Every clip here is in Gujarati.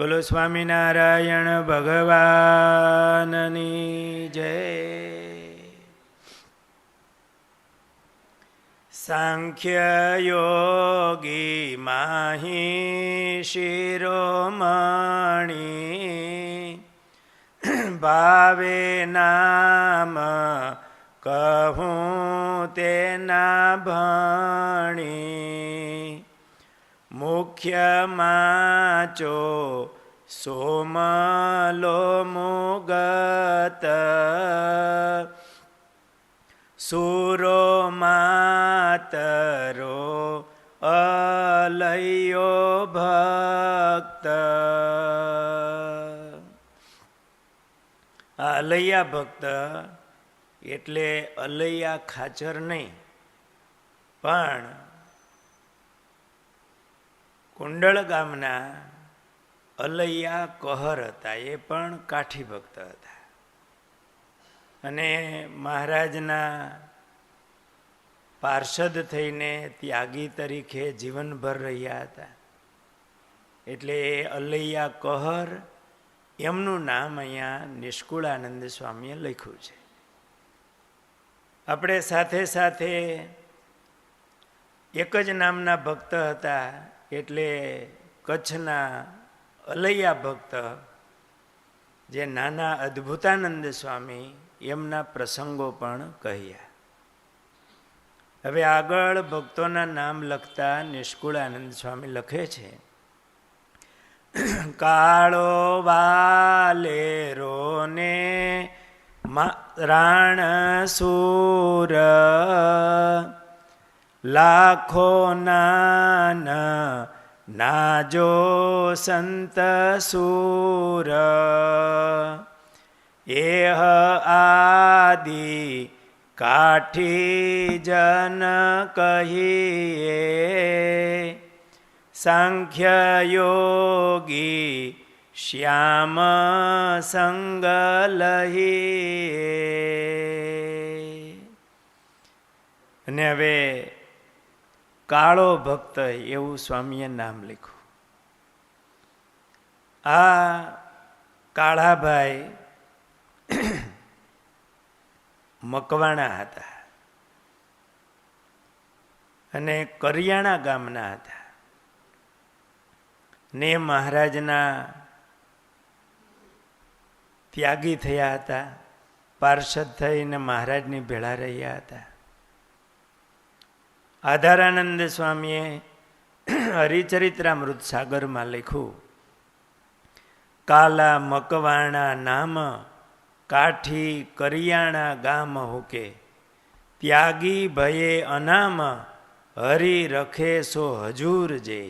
બોલો સ્વામિનારાયણ ભગવાનની જય. સાંખ્ય યોગી માહી શિરોમણી ભાવે નામ કહું તેના ભણી. માચો સોમલો મુગત સુરો માતરો અલયો ભક્ત અલૈયા ભક્ત એટલે અલૈયા ખાચર નહીં પણ કુંડળ ગામના અલૈયા કહર હતા, એ પણ કાઠી ભક્ત હતા. અને મહારાજના પાર્ષદ થઈને ત્યાગી તરીકે જીવનભર રહ્યા હતા. એટલે એ અલૈયા કહર એમનું નામ અહીંયા નિષ્કુળાનંદ સ્વામીએ લખ્યું છે. આપણે સાથે સાથે એક જ નામના ભક્ત હતા એટલે કચ્છના અલૈયા ભક્ત જે નાના અદ્ભુતાનંદ સ્વામી એમના પ્રસંગો પણ કહ્યા. હવે આગળ ભક્તોના નામ લખતા નિષ્કુળાનંદ સ્વામી લખે છે, કાળો વાલેરો ને રાણ સુર લાખો નાના નાજો સંત સુર. એહ આદિ કાઠી જન કહીએ. સાંખ્ય યોગી શ્યામ સંગ લહી અને હવે કાળો ભક્ત એવું સ્વામીએ નામ લીધું આ કાળાભાઈ મકવાણા હતા. અને કરિયાણા ગામના હતા. ને મહારાજના ત્યાગી થયા હતા, પાર્ષદ થઈને મહારાજની ભેળા રહ્યા હતા. આધારાનંદ સ્વામીએ હરિચરિત્રામૃત સાગરમાં લખ્યું, કાલા મકવાણા નામ કાઠી કરિયાણા ગામ હુકે, ત્યાગી ભયે અનામ હરી રખે સો હજૂર જે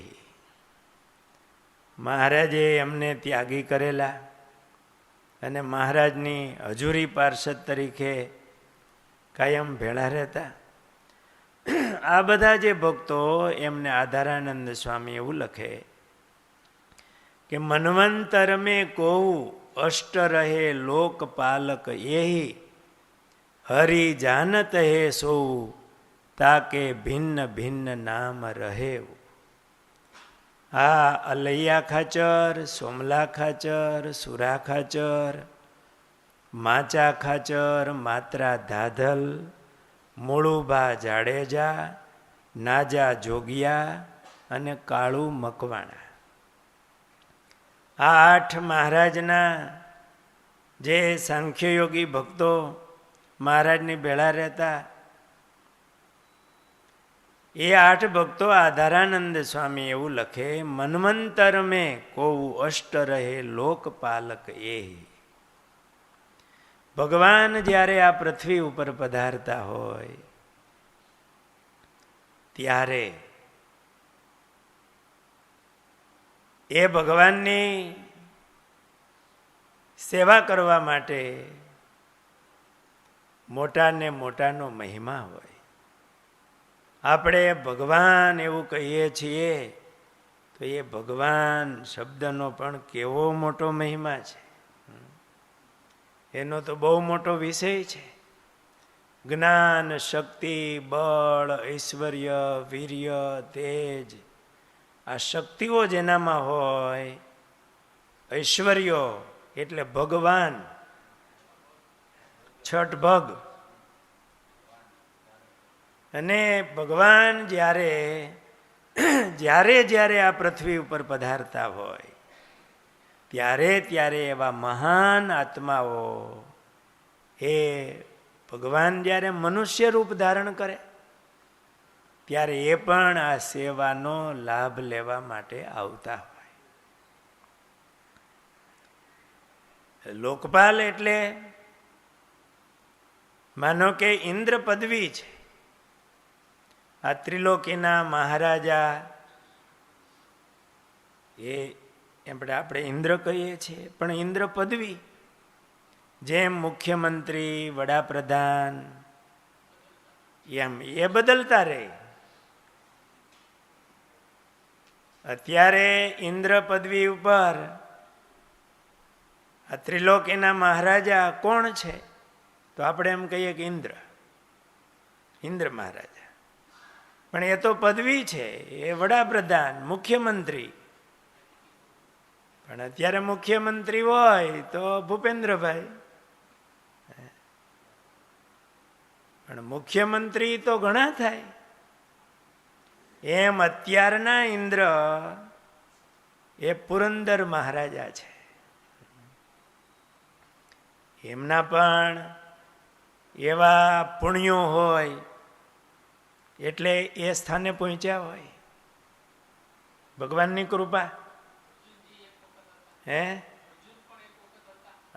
મહારાજે એમને ત્યાગી કરેલા અને મહારાજની હજુરી પાર્ષદ તરીકે કાયમ ભેળા રહેતા. આ બધા જે ભક્તો એમને આધારાનંદ સ્વામી એવું લખે કે મનવંતર મેં કહું, અષ્ટ રહે લોકપાલક એહી, હરિ જાનત હે સૌ, તાકે ભિન્ન ભિન્ન નામ રહે. આ અલૈયા ખાચર, સોમલા ખાચર, સુરા ખાચર, માચા ખાચર, માત્રા ધાધલ મૂળુભા જાડેજા, નાજા જોગિયા અને કાળુ મકવાણા. આ આઠ મહારાજના જે સાંખ્યયોગી ભક્તો મહારાજની ભેળા રહેતા, એ આઠ ભક્તો આધારાનંદ સ્વામી એવું લખે મનમંતર મેં કોવું અષ્ટ રહે લોકપાલક એ ભગવાન જ્યારે આ પૃથ્વી ઉપર પધારતા હોય, ત્યારે એ ભગવાનની સેવા કરવા માટે મોટા ને મોટાનો મહિમા હોય. આપણે ભગવાન એવું કહીએ છીએ, તો એ ભગવાન શબ્દનો પણ કેવો મોટો મહિમા છે. એનો તો બહુ મોટો વિષય છે. જ્ઞાન, શક્તિ, બળ, ઐશ્વર્ય, વીર્ય, તેજ આ શક્તિઓ જેનામાં હોય. ઐશ્વર્યો એટલે ભગવાન. છઠ ભગ. અને ભગવાન જ્યારે જ્યારે જ્યારે આ પૃથ્વી ઉપર પધારતા હોય ત્યારે ત્યારે એવા મહાન આત્માઓ, એ ભગવાન જ્યારે મનુષ્ય રૂપ ધારણ કરે, ત્યારે એ પણ આ સેવાનો લાભ લેવા માટે આવતા હોય. લોકપાલ એટલે માનો કે ઇન્દ્ર પદવી છે. આ ત્રિલોકીના મહારાજા એ આપણે આપણે ઇન્દ્ર કહીએ છીએ. પણ ઇન્દ્ર પદવી જેમ મુખ્યમંત્રી, વડાપ્રધાન, એમ એ બદલતા રહે. અત્યારે ઇન્દ્ર પદવી ઉપર આ ત્રિલોકીના મહારાજા કોણ છે? તો આપણે એમ કહીએ કે ઇન્દ્ર. ઇન્દ્ર મહારાજા. પણ એ તો પદવી છે. એ વડાપ્રધાન, મુખ્યમંત્રી. પણ અત્યારે મુખ્યમંત્રી હોય તો ભૂપેન્દ્રભાઈ. પણ મુખ્યમંત્રી તો ઘણા થાય. એમ અત્યારના ઇન્દ્ર એ પુરંદર મહારાજા છે. એમના પણ એવા પુણ્યો હોય એટલે એ સ્થાને પહોંચ્યા હોય. ભગવાનની કૃપા. હે?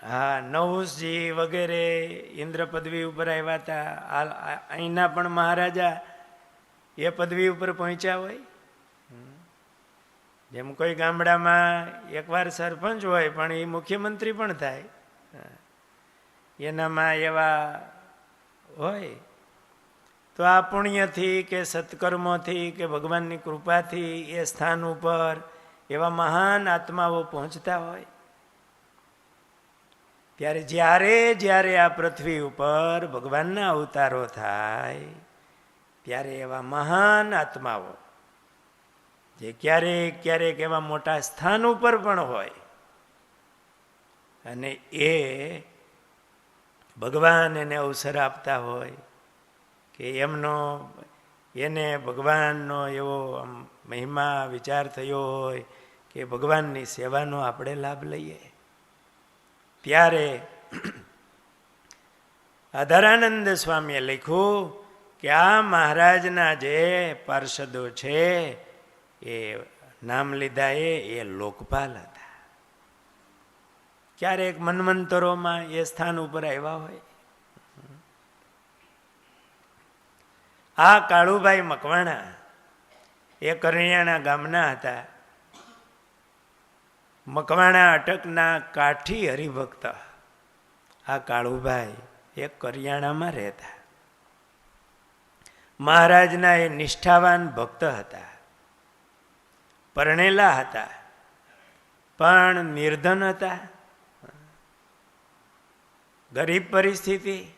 હા નવસજી વગેરે ઇન્દ્ર પદવી ઉપર આવ્યા હતા. અહીંના પણ મહારાજા એ પદવી ઉપર પહોંચ્યા હોય? જેમ કોઈ ગામડામાં એકવાર સરપંચ હોય, પણ એ મુખ્યમંત્રી પણ થાય. એનામાં એવા હોય. તો આ પુણ્યથી કે સત્કર્મોથી કે ભગવાનની કૃપાથી એ સ્થાન ઉપર એવા મહાન આત્માઓ પહોંચતા હોય. ત્યારે જ્યારે જ્યારે આ પૃથ્વી ઉપર ભગવાનના અવતારો થાય, ત્યારે એવા મહાન આત્માઓ, જે ક્યારેક ક્યારેક એવા મોટા સ્થાન ઉપર પણ હોય. અને એ ભગવાન એને અવસર આપતા હોય કે એમનો એને ભગવાનનો એવો મહિમા વિચાર થયો હોય કે ભગવાનની સેવાનો આપણે લાભ લઈએ. ત્યારે આધારાનંદ સ્વામીએ લખ્યું કે આ મહારાજના જે પાર્ષદો છે એ નામ લીધા એ એ લોકપાલ હતા. ક્યારેક મનમંતરોમાં એ સ્થાન ઉપર આવ્યા હોય. આ કાળુભાઈ મકવાણા એ કરિયાણા ગામના હતા. મકવાણા અટકના કાઠી હરિભક્ત. આ કાળુભાઈ એ કરિયાણામાં રહેતા. મહારાજના એ નિષ્ઠાવાન ભક્ત હતા. પરણેલા હતા. પણ નિર્ધન હતા. ગરીબ પરિસ્થિતિ,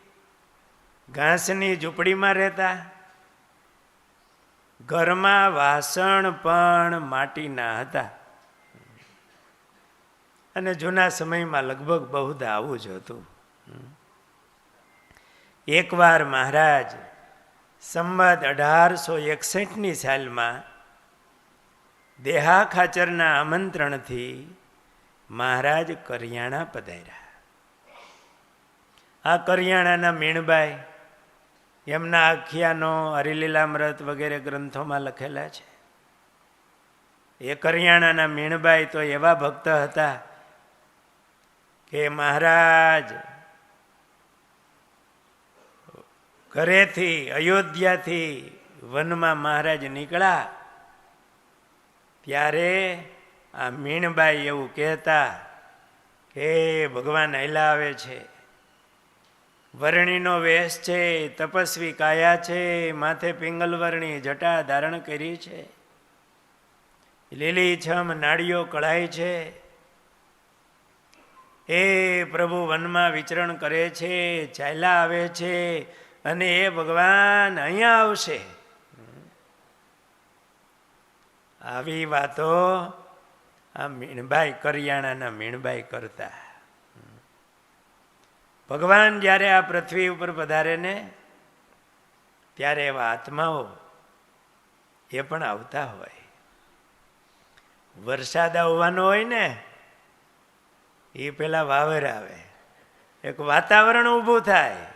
ઘાસની ઝૂંપડીમાં રહેતા. ઘરમાં વાસણ પણ માટીના હતા. અને જૂના સમયમાં લગભગ બહુદા આવું જ હતું. એકવાર મહારાજ સંમત અઢારસો એકસઠની સાલમાં દેહા ખાચરના આમંત્રણથી મહારાજ કરિયાણા પધાર્યા. આ કરિયાણાના મીણબાઈ એમના આખ્યાનો હરિલીલામૃત વગેરે ગ્રંથોમાં લખેલા છે. એ કરિયાણાના મીણબાઈ તો એવા ભક્ત હતા કે મહારાજ, ઘરેથી, અયોધ્યાથી વનમાં મહારાજ નીકળ્યા. ત્યારે આ મીણબાઈ એવું કહેતા કે ભગવાન હલાવે છે. વર્ણિનો વેશ છે, તપસ્વી કાયા છે, માથે પિંગલ વર્ણી જટા ધારણ કરી છે. લીલી છમ નાળીઓ કળાય છે. એ પ્રભુ, વનમાં વિચરણ કરે છે, ચાલ્યા આવે છે અને એ ભગવાન, અહીંયા આવશે. આવી વાતો આ મીણબાઈ કરિયાણાના મીણબાઈ કરતા. ભગવાન જ્યારે આ પૃથ્વી ઉપર પધારે ને, ત્યારે એવા આત્માઓ એ પણ આવતા હોય. વરસાદ આવવાનો હોય ને, એ પેલા વાવર આવે. એક વાતાવરણ ઊભું થાય.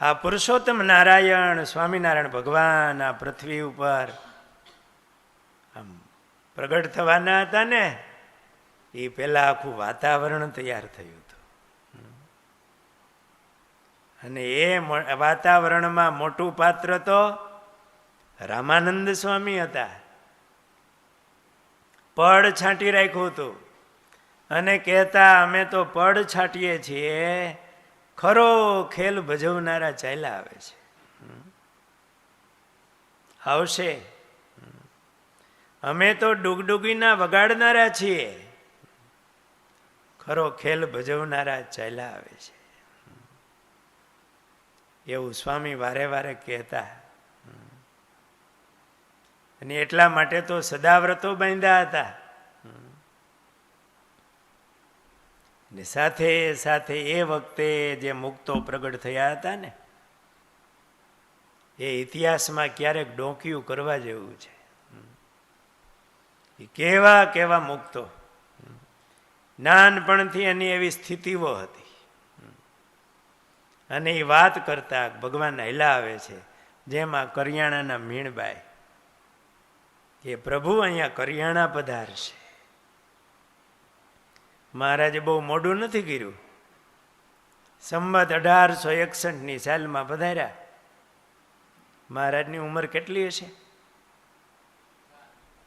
આ પુરુષોત્તમ નારાયણ, સ્વામિનારાયણ ભગવાન આ પૃથ્વી ઉપર આમ પ્રગટ થવાના હતા ને, એ પેલા આખું વાતાવરણ તૈયાર થયું હતું અને એ વાતાવરણમાં મોટું પાત્ર તો રામાનંદ સ્વામી હતા. પડ છાંટી રાખ્યું હતું. અને કહેતા, અમે તો પડ છાંટીએ છીએ. ખરો ખેલ ભજવનારા ચાલ્યા આવે છે. આવશે. અમે તો ડુગડુગીના વગાડનારા છીએ. ખરો ખેલ ભજવનારા ચાલ્યા આવે છે. એવું સ્વામી વારે વારે કહેતા. અને એટલા માટે તો સદાવ્રતો બાંધ્યા હતા. ને સાથે સાથે એ વખતે જે મુક્તો પ્રગટ થયા હતા ને, એ ઇતિહાસમાં ક્યારેક ડોંકિયું કરવા જેવું છે. એ કેવા કેવા મુક્તો. નાનપણથી એની એવી સ્થિતિઓ હતી. અને એ વાત કરતા ભગવાન હલાવે છે, જેમાં કરિયાણાના મીણબાઈ કે, પ્રભુ, અહીંયા કરિયાણા પધારશે મહારાજે બહુ મોડું નથી કર્યું. સંમત અઢારસો એકસઠની સાલમાં પધાર્યા. મહારાજની ઉંમર કેટલી હશે?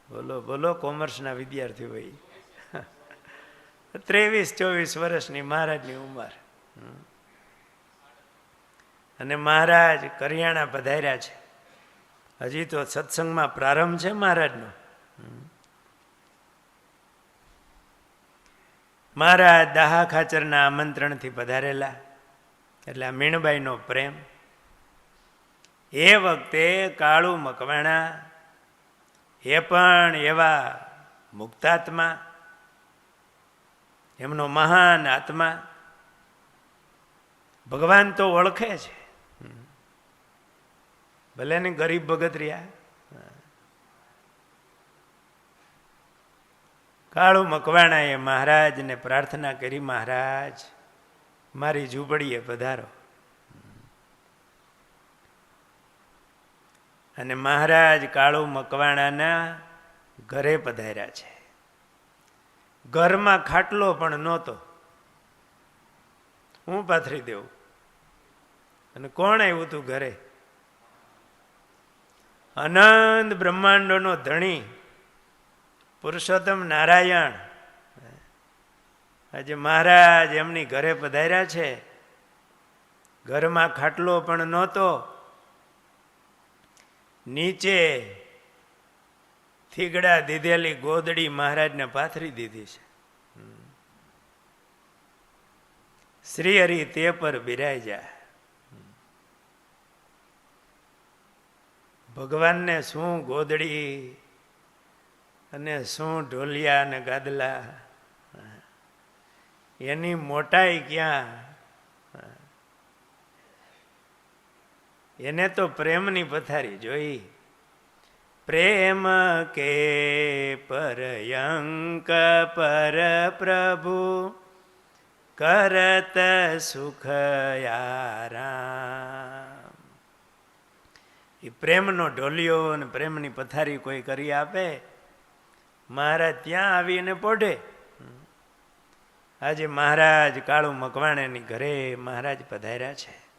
બોલો બોલો, કોમર્સના વિદ્યાર્થી ભાઈ. ત્રેવીસ, ચોવીસ વર્ષની મહારાજની ઉંમર. અને મહારાજ કરિયાણા પધાર્યા છે. હજી તો સત્સંગમાં પ્રારંભ છે મહારાજનો. મહારાજ દાહા ખાચરના આમંત્રણથી પધારેલા, એટલે આ મીણબાઈનો પ્રેમ. એ વખતે કાળુ મકવાણા, એ પણ એવા મુક્તાત્મા, એમનો મહાન આત્મા, ભગવાન તો ઓળખે છે. ભલે ને ગરીબ ભગત રહ્યા. કાળુ મકવાણાએ મહારાજને પ્રાર્થના કરી, મહારાજ, મારી ઝૂંપડીએ પધારો. અને મહારાજ કાળુ મકવાણાના ઘરે પધાર્યા છે. ઘરમાં ખાટલો પણ નહોતો. હું પાથરી દેવું? અને કોણ આવ્યું તું ઘરે? અનંત બ્રહ્માંડોનો ધણી, પુરુષોત્તમ નારાયણ. આજે મહારાજ એમની ઘરે પધાર્યા છે. ઘરમાં ખાટલો પણ નહોતો. નીચે થીગડા દીધેલી ગોદડી મહારાજને પાથરી દીધી છે. શ્રી હરિ તે પર બિરાય ભગવાનને શું ગોદડી અને શું ઢોલિયા અને ગાદલા? એની મોટાઈ ક્યાં? એને તો પ્રેમની પથારી જોઈ. પ્રેમ કે પરયંક પર પ્રભુ કરત સુખ યારામ એ પ્રેમનો ઢોલિયો અને પ્રેમની પથારી કોઈ કરી આપે, મહારાજ ત્યાં આવીને પોઢે. આજે મહારાજ કાળુ મકવાણાની ઘરે મહારાજ પધાર્યા છે.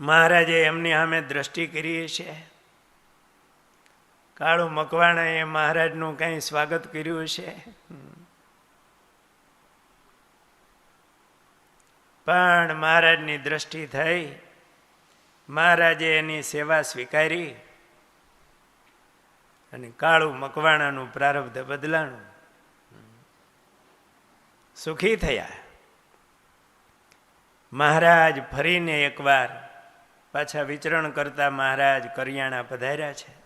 મહારાજે એમની સામે દ્રષ્ટિ કરી છે. કાળુ મકવાણાએ મહારાજનું કંઈ સ્વાગત કર્યું હશે પણ મહારાજની દ્રષ્ટિ થઈ. મહારાજે એની સેવા સ્વીકારી અને કાળું મકવાણાનું પ્રારબ્ધ બદલાણું. સુખી થયા. મહારાજ ફરીને એકવાર પાછા વિચરણ કરતા મહારાજ કરિયાણા પધાર્યા છે.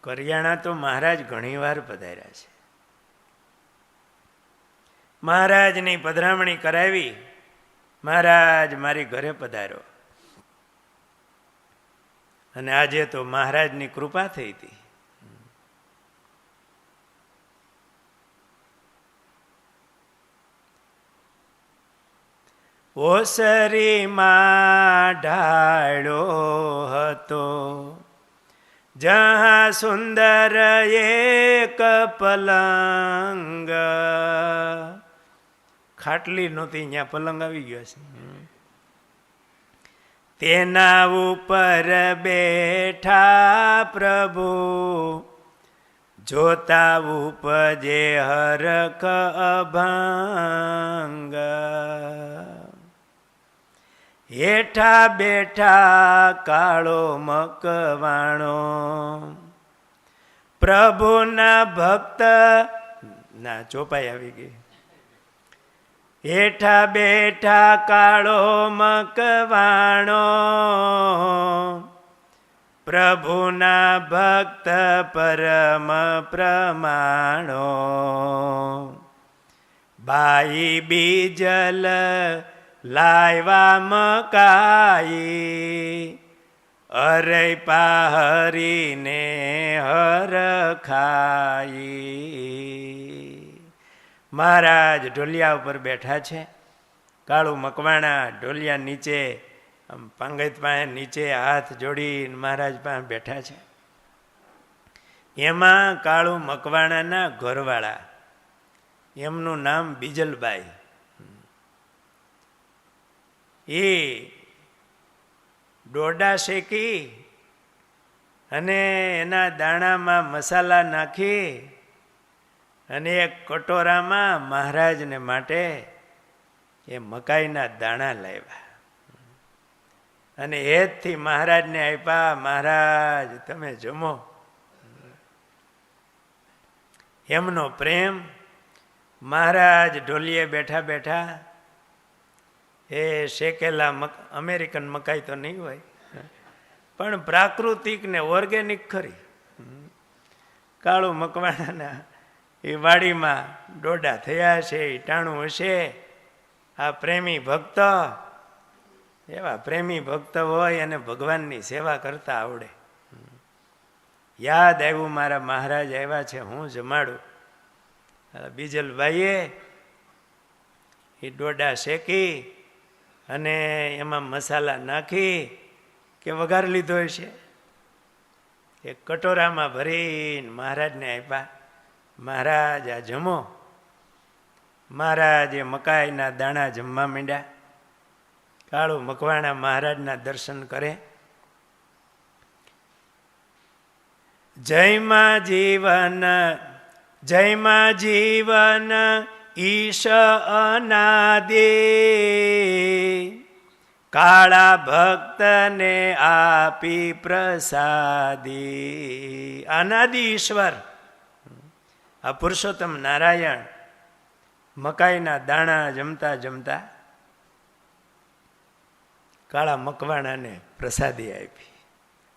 કરિયાણા તો મહારાજ ઘણીવાર પધાર્યા છે. મહારાજની પધરામણી કરાવી, મહારાજ મારી ઘરે પધાર્યો અને આજે તો મહારાજની કૃપા થઈ હતી. ઓસરીમાં ઢાળો હતો, જહા સુંદર એક પલંગ ખાટલી નહોતી ત્યાં પલંગ આવી ગયો છે. તેના ઉપર બેઠા પ્રભુ, જોતા ઉપજે હરખ અભંગ. હેઠા બેઠા કાળો મકવાણો, પ્રભુના ભક્ત, ના, ચોપાઈ આવી ગઈ. હેઠા બેઠા કાળો મકવાણો. પ્રભુના ભક્ત પરમ પ્રમાણો. બાઈ બીજલ લાયવા મકાઈ. અરે પાહરીને હર ખાઈ. મહારાજ ઢોલિયા ઉપર બેઠા છે. કાળું મકવાણા ઢોલિયા નીચે પંગત પાસે નીચે હાથ જોડીને મહારાજ પાસે બેઠા છે. એમાં કાળું મકવાણાના ઘરવાળા, એમનું નામ બીજલબાઈ. એ ડોડા શેકી અને એના દાણામાં મસાલા નાખી અને એક કટોરામાં મહારાજને માટે એ મકાઈના દાણા લાવ્યા. અને હેતથી મહારાજને આપ્યા મહારાજ, તમે જમો. એમનો પ્રેમ મહારાજ ઢોલીએ બેઠા બેઠા એ શેકેલા મક, અમેરિકન મકાઈ તો નહીં હોય, પણ પ્રાકૃતિક ને ઓર્ગેનિક ખરી. કાળું મકવાણાના એ વાડીમાં ડોડા થયા છે ટાણું હશે. આ પ્રેમી ભક્ત, એવા પ્રેમી ભક્ત હોય અને ભગવાનની સેવા કરતા આવડે. યાદ આવ્યું મારા મહારાજ આવ્યા છે, હું જમાડું. બીજલભાઈએ એ ડોડા શેકી અને એમાં મસાલા નાખી કે વઘાર લીધો હશે. એ કટોરામાં ભરીને મહારાજને આપ્યા. મહારાજ, આ જમો. મહારાજે મકાઈના દાણા જમવા માંડ્યા. કાળું મકવાણા મહારાજના દર્શન કરે. જયમાં જીવન જયમાં જીવન ઈશ અનાદે. કાળા ભક્તને આપી પ્રસાદી. અનાદિ ઈશ્વર. આ પુરુષોત્તમ નારાયણ મકાઈના દાણા જમતા જમતા કાળા મકવાણાને પ્રસાદી આપી.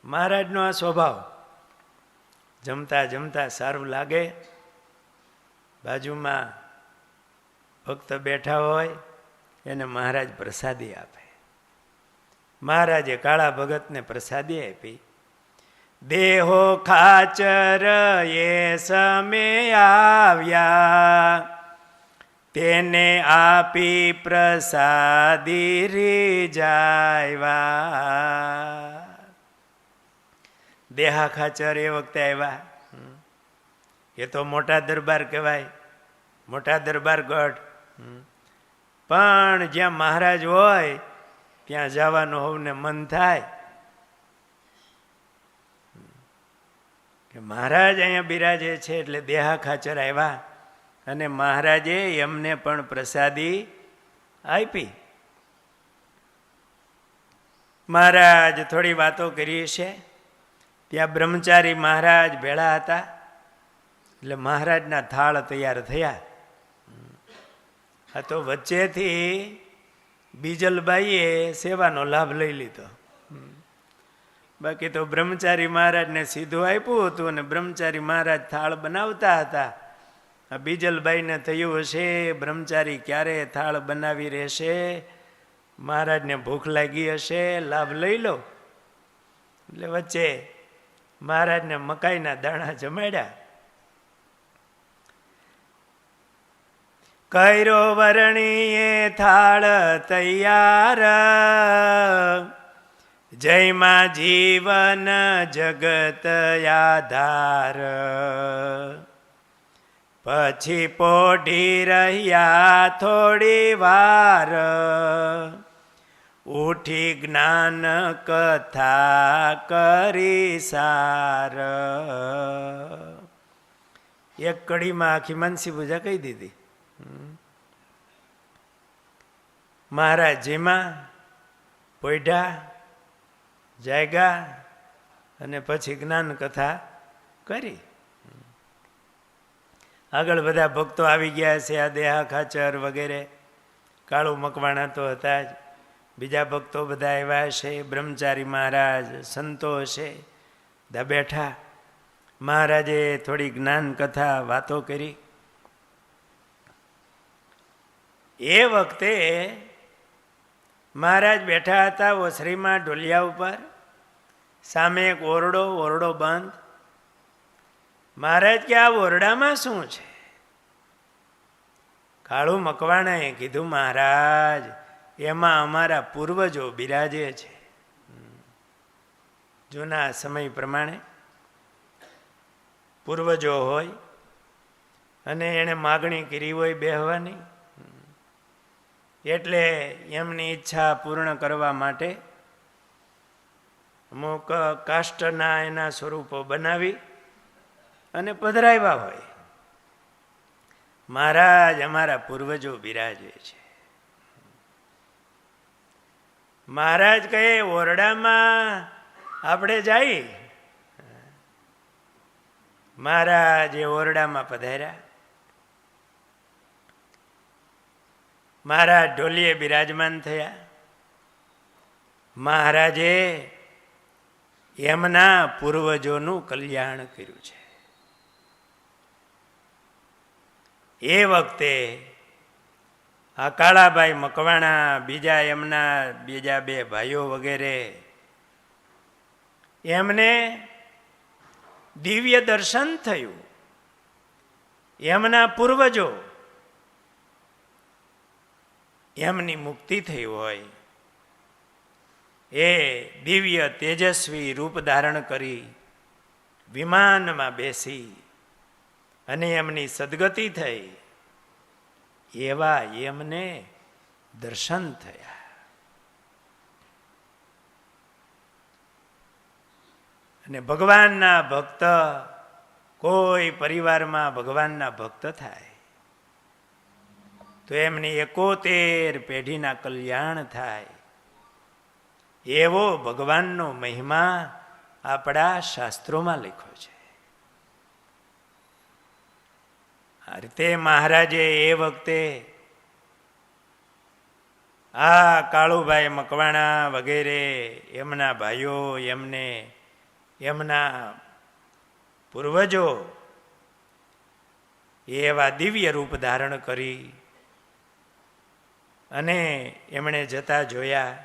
મહારાજનો આ સ્વભાવ. જમતા જમતા સારું લાગે. બાજુમાં ભક્ત બેઠા હોય, એને મહારાજ પ્રસાદી આપે. મહારાજે કાળા ભગતને પ્રસાદી આપી. દેહો ખાચર એ સમે આવ્યા. તેને આપી પ્રસાદી રીજાયવા. દેહા ખાચર એ વખતે આવ્યા. એ તો મોટા દરબાર કહેવાય. મોટા દરબાર ગઢ. પણ જ્યાં મહારાજ હોય, ત્યાં જવાનું હોવને મન થાય. કે મહારાજ અહીંયા બિરાજે છે એટલે દેહા ખાચર આવ્યા અને મહારાજે એમને પણ પ્રસાદી આપી. મહારાજ થોડી વાતો કરી છે ત્યાં બ્રહ્મચારી મહારાજ ભેળા હતા. એટલે મહારાજના થાળ તૈયાર થયા. આ તો વચ્ચેથી બીજલબાઈએ સેવાનો લાભ લઈ લીધો. બાકી તો બ્રહ્મચારી મહારાજને સીધું આપ્યું હતું અને બ્રહ્મચારી મહારાજ થાળ બનાવતા હતા. આ બીજલભાઈને થયું હશે, બ્રહ્મચારી ક્યારે થાળ બનાવી રહેશે? મહારાજને ભૂખ લાગી હશે, લાભ લઈ લો. એટલે વચ્ચે મહારાજને મકાઈના દાણા જમાડ્યા. કૈરો વરણીએ થાળ તૈયાર. જયમાં જીવન જગત આધાર પછી પોઢી રહ્યા થોડી વાર. ઉઠી જ્ઞાન કથા કરી સાર. એક કડીમાં આખી માનસી પૂજા કહી દીધી. મહારાજ જેમાં પોઈઢા જાયગા અને પછી જ્ઞાન કથા કરી. આગળ બધા ભક્તો આવી ગયા છે, આ દેહા, ખાચર વગેરે. કાળું મકવાણા તો હતા જ. બીજા ભક્તો બધા એવા છે, બ્રહ્મચારી મહારાજ, સંતો છે, બધા બેઠા. મહારાજે થોડી જ્ઞાન કથા વાતો કરી. એ વખતે મહારાજ બેઠા હતા ઓસરીમાં ઢોલિયા ઉપર. સામે એક ઓરડો ઓરડો બંધ. મહારાજ કે, આ ઓરડામાં શું છે? કાળું મકવાણાએ કીધું, મહારાજ, એમાં અમારા પૂર્વજો બિરાજે છે. જૂના સમય પ્રમાણે પૂર્વજો હોય અને એણે માગણી કરી હોય બેહવાની. એટલે એમની ઈચ્છા પૂર્ણ કરવા માટે અમુક કાષ્ટના એના સ્વરૂપો બનાવી અને પધરાવ્યા હોય. મહારાજ અમારા પૂર્વજો બિરાજે છે. મહારાજ કહે, ઓરડામાં આપણે જઈ. મહારાજ એ ઓરડામાં પધાર્યા. મહારાજ ઢોલીએ બિરાજમાન થયા. મહારાજે એમના પૂર્વજોનું કલ્યાણ કર્યું છે. એ વખતે આ કાળાભાઈ મકવાણા, બીજા એમના બીજા બે ભાઈઓ વગેરે એમને દિવ્ય દર્શન થયું. એમના પૂર્વજો એમની મુક્તિ થઈ હોય. એ દિવ્ય તેજસ્વી રૂપ ધારણ કરી વિમાનમાં બેસી અને એમની સદગતિ થઈ. એવા એમને દર્શન થયા. અને ભગવાનના ભક્ત કોઈ પરિવારમાં ભગવાનના ભક્ત થાય. તો એમની એકોતેર પેઢીના કલ્યાણ થાય. એવો ભગવાનનો મહિમા આપણા શાસ્ત્રોમાં લખ્યો છે. આ રીતે મહારાજે એ વખતે આ કાળુભાઈ મકવાણા વગેરે એમના ભાઈઓ, એમને એમના પૂર્વજો એવા દિવ્ય રૂપ ધારણ કરી અને એમણે જતા જોયા.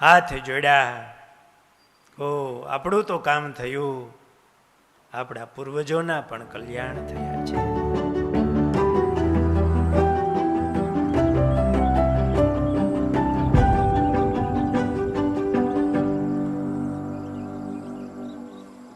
હાથ જોડ્યા. ઓ, આપણું તો કામ થયું. આપણા પૂર્વજોના પણ કલ્યાણ થયા છે.